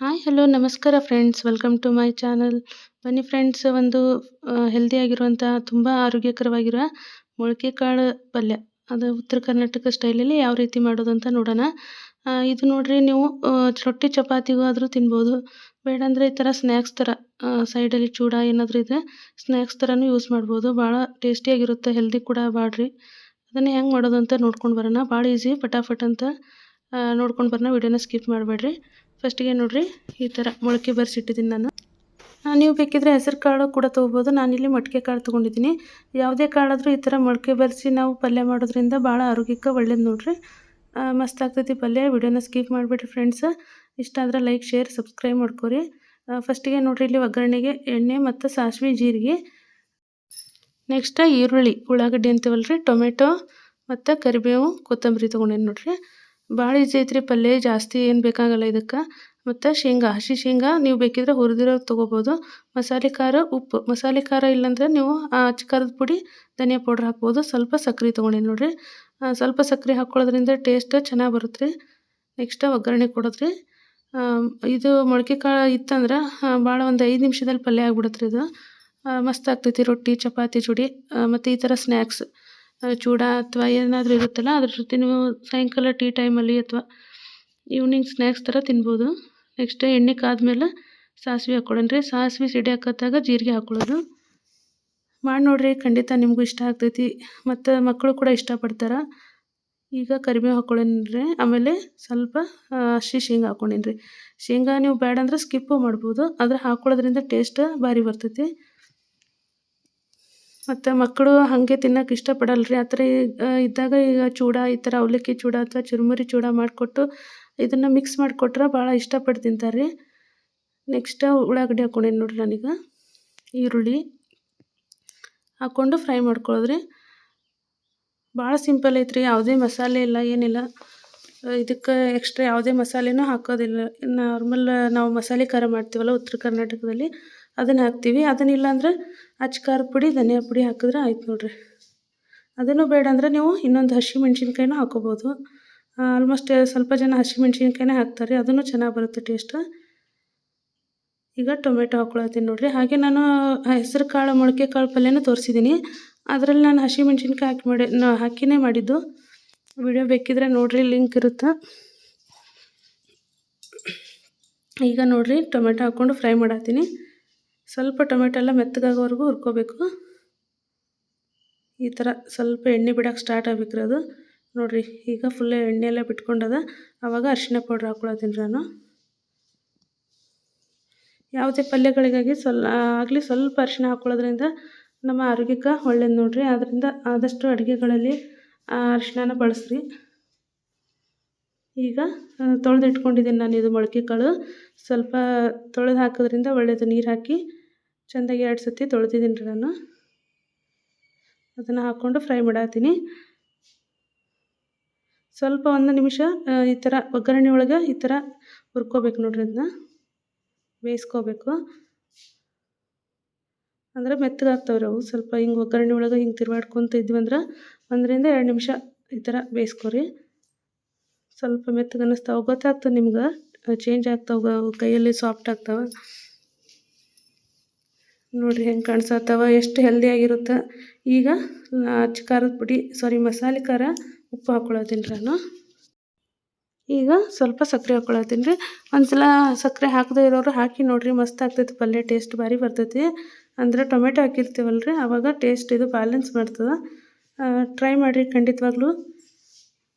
Hi hello ನಮಸ್ಕಾರ friends welcome to my channel ಬನ್ನಿ friends ಒಂದು ಹೆಲ್ದಿಯಾಗಿರುವಂಥ ತುಂಬ ಆರೋಗ್ಯಕರವಾಗಿರುವ ಮೊಳಕೆ ಕಾಳು ಪಲ್ಯ. ಅದು ಉತ್ತರ ಕರ್ನಾಟಕ ಸ್ಟೈಲಲ್ಲಿ ಯಾವ ರೀತಿ ಮಾಡೋದು ಅಂತ ನೋಡೋಣ. ಇದು ನೋಡ್ರಿ, ನೀವು ರೊಟ್ಟಿ ಚಪಾತಿಗೂ ಆದರೂ ತಿನ್ಬೋದು. ಬೇಡಂದರೆ ಈ ಥರ ಸ್ನ್ಯಾಕ್ಸ್ ಥರ ಸೈಡಲ್ಲಿ ಚೂಡ ಏನಾದರೂ ಇದ್ದರೆ ಸ್ನ್ಯಾಕ್ಸ್ ಥರನೂ ಯೂಸ್ ಮಾಡ್ಬೋದು. ಭಾಳ ಟೇಸ್ಟಿಯಾಗಿರುತ್ತೆ ಹೆಲ್ದಿ ಕೂಡ ಮಾಡ್ರಿ. ಅದನ್ನು ಹೆಂಗೆ ಮಾಡೋದು ಅಂತ ನೋಡ್ಕೊಂಡು ಬರೋಣ. ಭಾಳ ಈಸಿ ಫಟಾಫಟ್ ಅಂತ ನೋಡ್ಕೊಂಡು ಬರೋಣ. ವಿಡಿಯೋನ ಸ್ಕಿಪ್ ಮಾಡಬೇಡ್ರಿ. ಫಸ್ಟಿಗೆ ನೋಡ್ರಿ, ಈ ಥರ ಮೊಳಕೆ ಬರ್ಸಿಟ್ಟಿದ್ದೀನಿ ನಾನು. ನೀವು ಬೇಕಿದ್ರೆ ಹೆಸರು ಕಾಳು ಕೂಡ ತೊಗೋಬೋದು. ನಾನಿಲ್ಲಿ ಮಟ್ಕೆ ಕಾಳು ತೊಗೊಂಡಿದ್ದೀನಿ. ಯಾವುದೇ ಕಾಳಾದರೂ ಈ ಥರ ಮೊಳಕೆ ಬರೆಸಿ ನಾವು ಪಲ್ಯ ಮಾಡೋದ್ರಿಂದ ಭಾಳ ಆರೋಗ್ಯಕ್ಕೆ ಒಳ್ಳೇದು ನೋಡ್ರಿ. ಮಸ್ತ್ ಆಗ್ತೈತಿ ಪಲ್ಯ. ವಿಡಿಯೋನ ಸ್ಕಿಪ್ ಮಾಡಿಬಿಡ್ರಿ ಫ್ರೆಂಡ್ಸ್ ಇಷ್ಟ ಆದ್ರೆ ಲೈಕ್ ಶೇರ್ ಸಬ್ಸ್ಕ್ರೈಬ್ ಮಾಡ್ಕೊರಿ. ಫಸ್ಟಿಗೆ ನೋಡಿರಿ ಇಲ್ಲಿ ಒಗ್ಗರಣೆಗೆ ಎಣ್ಣೆ ಮತ್ತು ಸಾಸಿವೆ ಜೀರಿಗೆ. ನೆಕ್ಸ್ಟ್ ಈರುಳ್ಳಿ, ಉಳ್ಳಾಗಡ್ಡಿ ಅಂತೀವಲ್ರಿ, ಟೊಮೆಟೊ ಮತ್ತು ಕರಿಬೇವು, ಕೊತ್ತಂಬರಿ ತೊಗೊಂಡೇನಿ ನೋಡ್ರಿ. ಭಾಳ ಈಸಿ ಐತ್ರಿ ಪಲ್ಯ ಜಾಸ್ತಿ ಏನು ಬೇಕಾಗಲ್ಲ ಇದಕ್ಕೆ. ಮತ್ತು ಶೇಂಗಾ, ಹಸಿ ಶೇಂಗಾ ನೀವು ಬೇಕಿದ್ರೆ ಹುರಿದಿರೋದು ತೊಗೋಬೋದು. ಮಸಾಲೆ ಖಾರ, ಉಪ್ಪು. ಮಸಾಲೆ ಖಾರ ಇಲ್ಲಾಂದ್ರೆ ನೀವು ಅಚ್ಚ ಖಾರದ ಪುಡಿ, ಧನಿಯಾ ಪೌಡ್ರ್ ಹಾಕ್ಬೋದು. ಸ್ವಲ್ಪ ಸಕ್ಕರೆ ತೊಗೊಂಡೇನಿ ನೋಡಿರಿ. ಸ್ವಲ್ಪ ಸಕ್ಕರೆ ಹಾಕ್ಕೊಳ್ಳೋದ್ರಿಂದ ಟೇಸ್ಟ್ ಚೆನ್ನಾಗಿ ಬರುತ್ತೆ ರೀ ನೆಕ್ಸ್ಟ್ ಒಗ್ಗರಣೆ ಕೊಡೋದ್ರಿ. ಇದು ಮೊಳಕೆ ಕಾಳು ಇತ್ತಂದ್ರೆ ಭಾಳ ಒಂದು ಐದು ನಿಮಿಷದಲ್ಲಿ ಪಲ್ಯ ಆಗ್ಬಿಡುತ್ತೆ ರೀ ಇದು ಮಸ್ತ್ ಆಗ್ತೈತಿ ರೊಟ್ಟಿ, ಚಪಾತಿ ಜೋಡಿ ಮತ್ತು ಈ ಥರ ಸ್ನ್ಯಾಕ್ಸ್ ಚೂಡ ಅಥವಾ ಏನಾದರೂ ಇರುತ್ತಲ್ಲ, ಅದ್ರ ಜೊತೆ ನೀವು ಸಾಯಂಕಾಲ ಟೀ ಟೈಮಲ್ಲಿ ಅಥವಾ ಈವ್ನಿಂಗ್ ಸ್ನ್ಯಾಕ್ಸ್ ಥರ ತಿನ್ಬೋದು. ನೆಕ್ಸ್ಟ್ ಎಣ್ಣೆ ಕಾದ್ಮೇಲೆ ಸಾಸಿವೆ ಹಾಕ್ಕೊಳ್ಳೋಣ್ರಿ ಸಾಸಿವೆ ಸಿಡಿ ಹಾಕತ್ತಾಗ ಜೀರಿಗೆ ಹಾಕ್ಕೊಳ್ಳೋದು. ಮಾಡಿ ನೋಡ್ರಿ, ಖಂಡಿತ ನಿಮಗೂ ಇಷ್ಟ ಆಗ್ತೈತಿ. ಮತ್ತು ಮಕ್ಕಳು ಕೂಡ ಇಷ್ಟಪಡ್ತಾರೆ. ಈಗ ಕರಿಬೇವು ಹಾಕ್ಕೊಳ್ಳೇನ್ರಿ ಆಮೇಲೆ ಸ್ವಲ್ಪ ಹಸಿ ಶೇಂಗಾ ಹಾಕ್ಕೊಂಡಿನ್ರಿ ಶೇಂಗಾ ನೀವು ಬೇಡ ಅಂದ್ರೆ ಸ್ಕಿಪ್ಪು ಮಾಡ್ಬೋದು. ಆದರೆ ಹಾಕ್ಕೊಳ್ಳೋದ್ರಿಂದ ಟೇಸ್ಟ್ ಭಾರಿ ಬರ್ತೈತಿ. ಮತ್ತು ಮಕ್ಕಳು ಹಾಗೆ ತಿನ್ನೋಕೆ ಇಷ್ಟಪಡಲ್ಲ ರೀ ಆ ಥರ ಇದ್ದಾಗ ಈಗ ಚೂಡ, ಈ ಥರ ಅವಲಕ್ಕಿ ಚೂಡ ಅಥವಾ ಚುರುಮುರಿ ಚೂಡ ಮಾಡಿಕೊಟ್ಟು ಇದನ್ನು ಮಿಕ್ಸ್ ಮಾಡಿಕೊಟ್ರೆ ಭಾಳ ಇಷ್ಟಪಟ್ಟು ತಿಂತಾರೆ ರೀ ನೆಕ್ಸ್ಟ್ ಉಳ್ಳಾಗಡ್ಡಿ ಹಾಕ್ಕೊಂಡೇನಿ ನೋಡಿರಿ ನಾನೀಗ? ಈರುಳ್ಳಿ ಹಾಕ್ಕೊಂಡು ಫ್ರೈ ಮಾಡ್ಕೊಳ್ಳೋದ್ರಿ ಭಾಳ ಸಿಂಪಲ್ ಐತ್ರಿ, ಯಾವುದೇ ಮಸಾಲೆ ಇಲ್ಲ, ಏನಿಲ್ಲ. ಇದಕ್ಕೆ ಎಕ್ಸ್ಟ್ರಾ ಯಾವುದೇ ಮಸಾಲೆನೂ ಹಾಕೋದಿಲ್ಲ. ನಾರ್ಮಲ್ ನಾವು ಮಸಾಲೆ ಖಾರ ಮಾಡ್ತೀವಲ್ಲ ಉತ್ತರ ಕರ್ನಾಟಕದಲ್ಲಿ. ಅದನ್ನು ಹಾಕ್ತೀವಿ. ಅದನ್ನಿಲ್ಲ ಇಲ್ಲಾಂದ್ರೆ ಅಚ್ಚ ಪುಡಿ, ಧನಿಯಾ ಪುಡಿ ಹಾಕಿದ್ರೆ ಆಯ್ತು ನೋಡ್ರಿ. ಅದನ್ನು ಬೇಡ ಅಂದ್ರೆ ನೀವು ಇನ್ನೊಂದು ಹಸಿ ಮೆಣ್ಸಿನ್ಕಾಯಿನೂ ಹಾಕೋಬೋದು. ಆಲ್ಮೋಸ್ಟ್ ಸ್ವಲ್ಪ ಜನ ಹಸಿ ಮೆಣ್ಸಿನ್ಕಾಯಿನೇ ಹಾಕ್ತಾರೆ. ಅದನ್ನು ಚೆನ್ನಾಗಿ ಬರುತ್ತೆ ಟೇಸ್ಟ್ ಈಗ ಟೊಮೆಟೊ ಹಾಕ್ಕೊಳತ್ತೀನಿ ನೋಡಿರಿ. ಹಾಗೆ ನಾನು ಹೆಸರು ಕಾಳು, ಮೊಳಕೆ ಕಾಳು ಪಲ್ಯನೂ ತೋರಿಸಿದ್ದೀನಿ ಅದರಲ್ಲಿ ನಾನು ಹಸಿ ಮೆಣಸಿನ್ಕಾಯಿ ಹಾಕಿ ಮಾಡಿ ಹಾಕಿನೇ ಮಾಡಿದ್ದು. ವಿಡಿಯೋ ಬೇಕಿದ್ರೆ ನೋಡಿರಿ ಲಿಂಕ್ ಇರುತ್ತೆ. ಈಗ ನೋಡಿರಿ, ಟೊಮೆಟೊ ಹಾಕ್ಕೊಂಡು ಫ್ರೈ ಮಾಡತ್ತೀನಿ. ಸ್ವಲ್ಪ ಟೊಮೆಟೊ ಎಲ್ಲ ಮೆತ್ತಗಾಗೋವರೆಗೂ ಹುರ್ಕೋಬೇಕು. ಈ ಥರ ಸ್ವಲ್ಪ ಎಣ್ಣೆ ಬಿಡೋಕೆ ಸ್ಟಾರ್ಟ್ ಆಗ್ಬೇಕ್ರಿ ಅದು. ನೋಡಿರಿ, ಈಗ ಫುಲ್ ಎಣ್ಣೆ ಎಲ್ಲ ಬಿಟ್ಕೊಂಡದ. ಆವಾಗ ಅರಿಶಿನ ಪೌಡ್ರ್ ಹಾಕ್ಕೊಳತ್ತೀನಿ ನಾನು. ಯಾವುದೇ ಪಲ್ಯಗಳಿಗಾಗಿ ಸ್ವಲ್ಪ ಆಗಲಿ ಸ್ವಲ್ಪ ಅರಿಶಿನ ಹಾಕ್ಕೊಳ್ಳೋದ್ರಿಂದ ನಮ್ಮ ಆರೋಗ್ಯಕ್ಕೆ ಒಳ್ಳೇದು ನೋಡಿರಿ. ಆದ್ದರಿಂದ ಆದಷ್ಟು ಅಡುಗೆಗಳಲ್ಲಿ ಅರಿಶಿನ ಬಳಸ್ರಿ. ಈಗ ತೊಳೆದಿಟ್ಕೊಂಡಿದ್ದೀನಿ ನಾನು ಇದು ಮೊಳಕೆ ಕಾಳು ಸ್ವಲ್ಪ ತೊಳೆದು ಹಾಕೋದ್ರಿಂದ ಒಳ್ಳೆಯದು ನೀರು ಹಾಕಿ ಚೆಂದಾಗಿ ಎರಡು ಸತಿ ತೊಳೆದಿದ್ದೀನಿ ರೀ ನಾನು. ಅದನ್ನು ಹಾಕ್ಕೊಂಡು ಫ್ರೈ ಮಾಡತ್ತೀನಿ ಸ್ವಲ್ಪ ಒಂದು ನಿಮಿಷ ಈ ಥರ ಒಗ್ಗರಣೆ ಒಳಗೆ ಈ ಥರ ಹುರ್ಕೋಬೇಕು ನೋಡ್ರಿ ಅದನ್ನ ಬೇಯಿಸ್ಕೋಬೇಕು. ಅಂದರೆ ಮೆತ್ತಗಾಗ್ತಾವ್ರಿ ಅವು. ಸ್ವಲ್ಪ ಹಿಂಗೆ ಒಗ್ಗರಣೆ ಒಳಗೆ ಹಿಂಗೆ ತಿರುವಾಡ್ಕೊತ ಇದ್ವಿ ಅಂದ್ರೆ ಒಂದರಿಂದ ಎರಡು ನಿಮಿಷ ಈ ಥರ ಬೇಯಿಸ್ಕೊರಿ. ಸ್ವಲ್ಪ ಮೆತ್ತಗೆ ಅನ್ನಿಸ್ತಾವೆ ಗೊತ್ತಾಗ್ತದೆ ನಿಮ್ಗೆ? ಚೇಂಜ್ ಆಗ್ತಾವ. ಕೈಯಲ್ಲಿ ಸಾಫ್ಟ್ ಆಗ್ತಾವೆ. ನೋಡಿರಿ ಹೆಂಗೆ ಕಾಣಿಸತ್ತವ, ಎಷ್ಟು ಹೆಲ್ದಿಯಾಗಿರುತ್ತೆ ಈಗ ಖಾರದ ಪುಡಿ ಸಾರಿ ಮಸಾಲೆ ಖಾರ, ಉಪ್ಪು ಹಾಕ್ಕೊಳತ್ತೀನಿ ನಾನು. ಈಗ ಸ್ವಲ್ಪ ಸಕ್ಕರೆ ಹಾಕ್ಕೊಳತ್ತೀನಿ ರೀ ಒಂದ್ಸಲ ಸಕ್ಕರೆ ಹಾಕದೇ ಇರೋರು ಹಾಕಿ ನೋಡಿರಿ, ಮಸ್ತ್ ಆಗ್ತೈತಿ ಪಲ್ಯ ಟೇಸ್ಟ್ ಭಾರಿ ಬರ್ತೈತಿ. ಅಂದರೆ ಟೊಮೆಟೊ ಹಾಕಿರ್ತೀವಲ್ಲ ರೀ ಆವಾಗ ಟೇಸ್ಟ್ ಇದು ಬ್ಯಾಲೆನ್ಸ್ ಮಾಡ್ತದೆ. ಟ್ರೈ ಮಾಡಿರಿ ಖಂಡಿತವಾಗ್ಲೂ.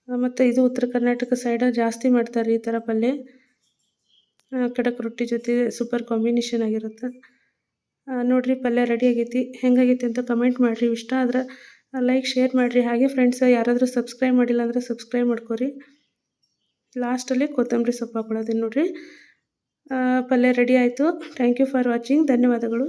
ಮತ್ತು ಇದು ಉತ್ತರ ಕರ್ನಾಟಕ ಸೈಡ ಜಾಸ್ತಿ ಮಾಡ್ತಾರೆ ಈ ಥರ ಪಲ್ಯ. ಕಡಕ್ ರೊಟ್ಟಿ ಜೊತೆ ಸೂಪರ್ ಕಾಂಬಿನೇಷನ್ ಆಗಿರುತ್ತೆ. ನೋಡ್ರಿ ಪಲ್ಯ ರೆಡಿ ಆಗೈತಿ. ಹೆಂಗಾಗೈತಿ ಅಂತ ಕಮೆಂಟ್ ಮಾಡಿರಿ. ಇಷ್ಟ ಆದ್ರೆ ಲೈಕ್ ಶೇರ್ ಮಾಡಿರಿ. ಹಾಗೆ ಫ್ರೆಂಡ್ಸ್ ಯಾರಾದರೂ ಸಬ್ಸ್ಕ್ರೈಬ್ ಮಾಡಿಲ್ಲ ಅಂದರೆ ಸಬ್ಸ್ಕ್ರೈಬ್ ಮಾಡ್ಕೊರಿ. ಲಾಸ್ಟಲ್ಲಿ ಕೊತ್ತಂಬರಿ ಸೊಪ್ಪು ಹಾಕ್ಕೊಳ್ಳೋದೀನಿ ನೋಡಿರಿ. ಪಲ್ಯ ರೆಡಿ ಆಯಿತು. ಥ್ಯಾಂಕ್ ಯು ಫಾರ್ ವಾಚಿಂಗ್ ಧನ್ಯವಾದಗಳು.